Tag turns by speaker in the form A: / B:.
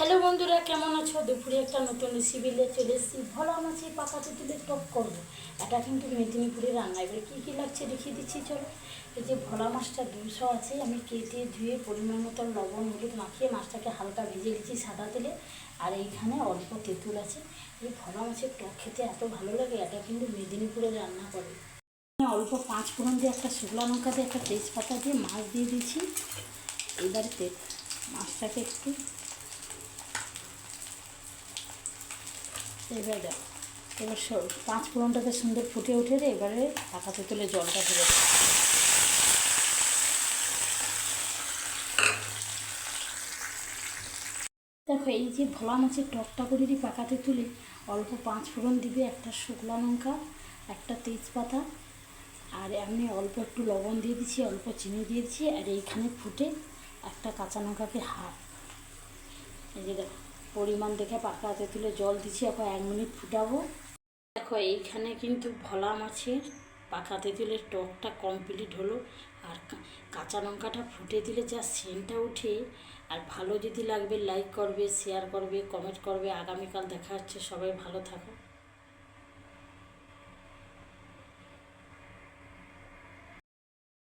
A: Hello বন্ধুরা, কেমন আছো? দুপুরে একটা নতুন রেসিপি নিয়ে চলে এসেছি। ভোলা মাছে পাকা তুলে টক করব। এটা কিন্তু মেদিনীপুরে রান্না। এবার কী কী লাগছে দেখিয়ে দিচ্ছি, চলো। এই যে ভোলা মাছটা দুশো আছে, আমি কেটে ধুয়ে পরিমাণ মতো লবণ, হলুদ মাখিয়ে মাছটাকে হালকা ভেজে দিচ্ছি সাদা তেলে। আর এইখানে অল্প তেঁতুল আছে। এই ভোলা মাছের টক খেতে এত ভালো লাগে, এটা কিন্তু মেদিনীপুরে রান্না করে। অল্প পাঁচ ফোড়ন দিয়ে একটা শুকনো লঙ্কা দিয়ে একটা তেজপাতা দিয়ে মাছ দিয়ে দিয়েছি। এবারে মাছটাকে একটু এবার দেখো এবার পাঁচ ফোড়নটাকে সুন্দর ফুটে উঠে রে, এবারে পাকাতে তুলে জলটা দাও। দেখো, এই যে ভোলা মাছের টকটা করে পাকাতে তুলে অল্প পাঁচ ফোড়ন দিবে একটা শুকনো লঙ্কা, একটা তেজপাতা, আর এমনি অল্প একটু লবণ দিয়ে দিচ্ছি, অল্প চিনি দিয়ে দিচ্ছি, আর এইখানে ফুটে একটা কাঁচা লঙ্কাকে হাফ এই যে দেখো পরিমাণ দেখে পাকাতে তুলে জল দিচ্ছি, এখন এক মিনিট ফুটাবো। দেখো, এইখানে কিন্তু ভলা মাছের পাকা তেঁতুলের টকটা কমপ্লিট হলো। আর কাঁচা লঙ্কাটা ফুটে দিলে যা সেন্টটা উঠে আর ভালো যদি লাগবে লাইক করবে শেয়ার করবে কমেন্ট করবে। আগামীকাল দেখা হচ্ছে, সবাই ভালো থাকো।